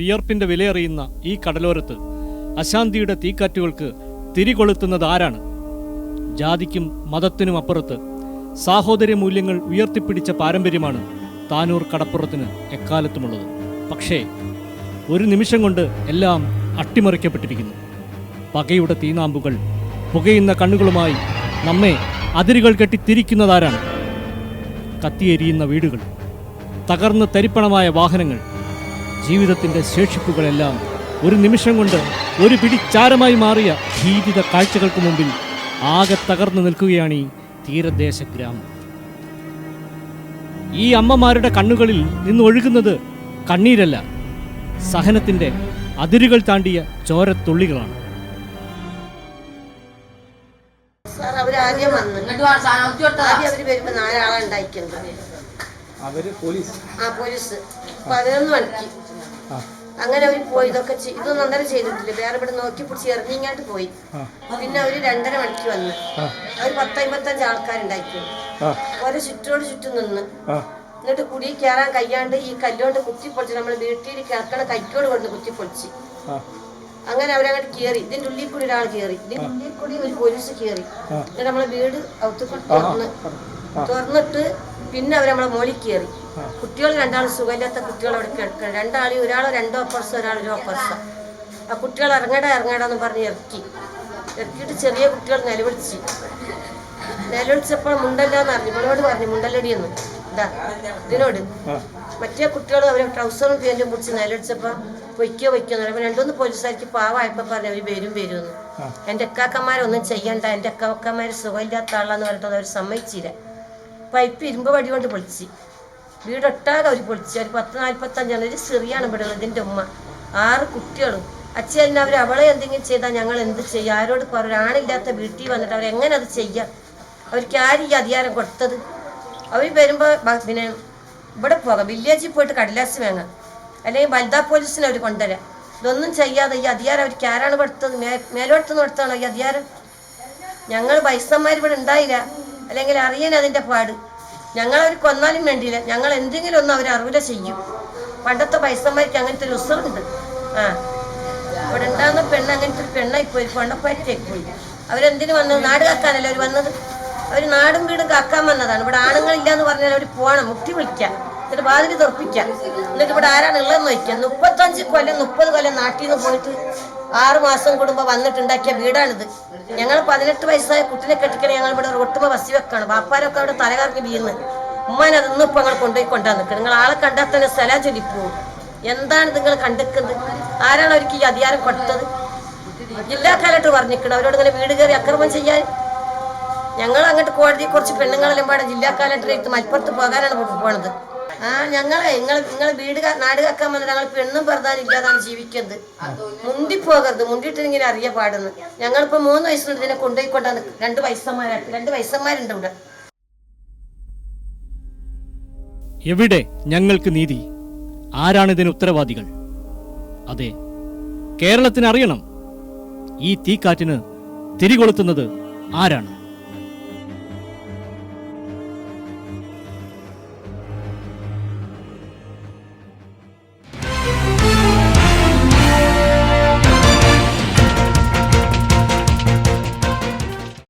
വിയർപ്പിന്റെ വിലയറിയുന്ന ഈ കടലോരത്ത് അശാന്തിയുടെ തീക്കാറ്റുകൾക്ക് തിരികൊളുത്തുന്നത് ആരാണ്? ജാതിക്കും മതത്തിനും അപ്പുറത്ത് സാഹോദര്യ മൂല്യങ്ങൾ ഉയർത്തിപ്പിടിച്ച പാരമ്പര്യമാണ് താനൂർ കടപ്പുറത്തിന് എക്കാലത്തുമുള്ളത്. പക്ഷേ ഒരു നിമിഷം കൊണ്ട് എല്ലാം അട്ടിമറിക്കപ്പെട്ടിരിക്കുന്നു. പകയുടെ തീനാമ്പുകൾ പുകയുന്ന കണ്ണുകളുമായി നമ്മെ അതിരുകൾ കെട്ടി തിരിക്കുന്നതാരാണ് കത്തിയെരിയുന്ന വീടുകൾ തകർന്ന് തരിപ്പണമായ വാഹനങ്ങൾ ജീവിതത്തിന്റെ ശേഷിപ്പുകളെല്ലാം ഒരു നിമിഷം കൊണ്ട് ഒരു പിടിച്ചാരമായി മാറിയ ജീവിത കാഴ്ചകൾക്ക് മുമ്പിൽ ആകെ തകർന്നു നിൽക്കുകയാണ് ഈ തീരദേശ ഗ്രാമം. ഈ അമ്മമാരുടെ കണ്ണുകളിൽ നിന്ന് ഒഴുകുന്നത് കണ്ണീരല്ല സഹനത്തിന്റെ അതിരുകൾ താണ്ടിയ ചോരത്തുള്ളികളാണ്. സാർ അവർ ആദ്യം വന്ന്. ആദ്യം അവർ വരുമ്പോ നാലാളെ ഉണ്ടായിക്കുന്നത് അവർ പോലീസ്. ആ പോലീസ്. പതിനൊന്ന് മണിക്ക് അങ്ങനെ അവർ പോയി ഇതൊക്കെ ഇതൊന്നും അന്നേരം ചെയ്തിട്ടില്ല. വേറെ ഇവിടെ നോക്കി പിടിച്ച് ഇറങ്ങിങ്ങാട്ട് പോയി. പിന്നെ അവർ രണ്ടര മണിക്ക് വന്ന്. അവർ പത്തമ്പത്തഞ്ച് ആൾക്കാരുണ്ടാക്കി ഓരോ ചുറ്റോട് ചുറ്റും നിന്ന്. എന്നിട്ട് കുടി കയറാൻ കയ്യാണ്ട് ഈ കല്ലോണ്ട് കുത്തിപ്പൊളിച്ച് നമ്മൾ വീട്ടിൽ കിടക്കണ കൈക്കോട് കൊണ്ട് കുത്തിപ്പൊളിച്ച്. അങ്ങനെ അവരങ്ങോട്ട് കയറി ഇതിന്റെ ഉള്ളിൽ കൂടി ഒരാൾ കയറി ഇതിന്റെ ഉള്ളിൽ കൂടി ഒരു പോലീസ് കയറി എന്നിട്ട് നമ്മളെ വീട് ഔത്ത് തുറന്ന്. തുറന്നിട്ട് പിന്നെ അവർ നമ്മളെ മോളിൽ കയറി. കുട്ടികൾ രണ്ടാളും സുഖമില്ലാത്ത കുട്ടികൾ അവിടെ കിടക്കണം രണ്ടാളി ഒരാൾ രണ്ടോ അപ്പർസോ ഒരാൾ ഒരു അപ്പർസം ആ കുട്ടികൾ ഇറങ്ങടാ ഇറങ്ങടാന്ന് പറഞ്ഞ് ഇറക്കി. ഇറക്കിയിട്ട് ചെറിയ കുട്ടികൾ നിലവിളിച്ച്. നിലവിളിച്ചപ്പോൾ മുണ്ടല്ലാന്ന് പറഞ്ഞു. ഇവളോട് പറഞ്ഞു മുണ്ടല്ലടിയെന്ന് എന്താ ഇതിനോട്. മറ്റേ കുട്ടികൾ അവരെ ട്രൗസറും പേന്റും പിടിച്ച് നിലവിളിച്ചപ്പോൾ പൊയ്ക്കോ പൊയ്ക്കോ എന്ന് പറയുമ്പോൾ രണ്ടൊന്ന് പോലീസുകാർക്ക് പാവായപ്പോൾ പറഞ്ഞു അവർ വരും വരുമെന്ന് ആ. എന്റെ അക്കാക്കന്മാരൊന്നും ചെയ്യണ്ട. എന്റെ അക്കാക്കന്മാർ സുഖമില്ലാത്ത ആളാന്ന് പറഞ്ഞിട്ട് അവർ സമ്മതിച്ചില്ല. പൈപ്പ് ഇരുമ്പ് വടി കൊണ്ട് പൊളിച്ച്. വീടൊട്ടാകെ അവർ പൊളിച്ച്. ഒരു പത്ത് നാൽപ്പത്തഞ്ചാണ് ഒരു ചെറിയാണ് ഇവിടെ ഇതിന്റെ ഉമ്മ. ആറ് കുട്ടികളും. അച്ഛൻ അവർ അവളെ എന്തെങ്കിലും ചെയ്താൽ ഞങ്ങൾ എന്ത് ചെയ്യും? ആരോട് പറയും ആണില്ലാത്ത വീട്ടിൽ വന്നിട്ട് എങ്ങനെ അത് ചെയ്യാം? അവർക്ക് ആരും ഈ അധികാരം കൊടുത്തത്? അവർ വരുമ്പോൾ പിന്നെ ഇവിടെ പോകാം. വില്ലേജിൽ പോയിട്ട് കടലാസ് വേണം അല്ലെങ്കിൽ വനിതാ പോലീസിനെ അവർ കൊണ്ടുവരാം. ഇതൊന്നും ചെയ്യാതെ ഈ അധികാരം അവർക്ക് ആരാണ് കൊടുത്തത്? മേ മേലോട്ടുനിന്ന് കൊടുത്താണോ ഈ അധികാരം? ഞങ്ങൾ വൈസന്മാർ ഇവിടെ ഉണ്ടായില്ല. അല്ലെങ്കിൽ അറിയാൻ അതിന്റെ പാട്. ഞങ്ങളവർ കൊന്നാലും വേണ്ടിയില്ല. ഞങ്ങൾ എന്തെങ്കിലും ഒന്ന് അവർ അറിവില ചെയ്യും. പണ്ടത്തെ പൈസമാർക്ക് അങ്ങനത്തെ ഒരു ഉത്സവമുണ്ട്. ആ. ഇവിടെ ഉണ്ടാകുന്ന പെണ്ണ് അങ്ങനത്തെ ഒരു പെണ്ണായി പോയി. പണ്ടപ്പാറ്റേക്ക് പോയി. അവരെന്തിനു വന്നത് നാട് കാക്കാനല്ലേ അവർ വന്നത്? അവർ നാടും വീടും കാക്കാൻ വന്നതാണ്. ഇവിടെ ആണുങ്ങളില്ല എന്ന് പറഞ്ഞാൽ അവർ പോകണം മുക്തി വിളിക്കാം. എന്നിട്ട് വാതിൽ തെറുപ്പിക്കാം എന്നിട്ട് ഇവിടെ ആരാണ് ഉള്ളതെന്ന് വയ്ക്കുക മുപ്പത്തഞ്ച് കൊല്ലം മുപ്പത് കൊല്ലം നാട്ടിൽ നിന്ന് പോയിട്ട് ആറ് മാസം കൂടുമ്പോൾ വന്നിട്ടുണ്ടാക്കിയ വീടാണിത്. ഞങ്ങൾ പതിനെട്ട് വയസ്സായ കുട്ടിനെ കെട്ടിക്കണേ ഞങ്ങൾ ഇവിടെ റൊട്ടുമ വസി വെക്കാണ്. ബാപ്പാരൊക്കെ അവിടെ തലകറങ്ങി വീന്ന് ഉമ്മാൻ അത് ഇന്നും ഇപ്പം ഞങ്ങൾ കൊണ്ടുപോയി കൊണ്ടാ നിൽക്കുക നിങ്ങൾ ആളെ കണ്ടാൽ തന്നെ സ്ഥലം ചൊല്ലിപ്പോവും. എന്താണ് നിങ്ങൾ കണ്ടെക്കുന്നത് ആരാണ് അവർക്ക് ഈ അധികാരം കൊടുത്തത്? ജില്ലാ കലക്ടർ പറഞ്ഞിരിക്കണം. അവരോട് ഇങ്ങനെ വീട് കയറി അക്രമം ചെയ്യാൻ. ഞങ്ങൾ അങ്ങോട്ട് കോടതി കുറച്ച് പെണ്ണുങ്ങളെല്ലാം പാടെ ജില്ലാ കലക്ടറെ എടുത്ത് മലപ്പുറത്ത് പോകാനാണ് പോണത്. ആ ഞങ്ങളെ നിങ്ങൾ നിങ്ങൾ വീട് കാ- നാട് കാക്കാൻ വന്നിട്ട് ഞങ്ങൾ പെണ്ണും പ്രധാനില്ലാതാണ് ജീവിക്കുന്നത് മുണ്ടി പോകരുത് മുണ്ടിട്ടിങ്ങനെ അറിയ പാടുന്നു. ഞങ്ങളിപ്പോ മൂന്ന് വയസ്സുണ്ട് ഇതിനെ കൊണ്ടുപോയി കൊണ്ടാ നിൽക്കും രണ്ട് വയസ്സന്മാരാണ് രണ്ട് വയസ്സന്മാരുണ്ട് ഇവിടെ. എവിടെ ഞങ്ങൾക്ക് നീതി? ആരാണ് ഇതിന് ഉത്തരവാദികൾ? അതെ കേരളത്തിന് അറിയണം. ഈ തീക്കാറ്റിന് തിരികൊളുത്തുന്നത് ആരാണ്?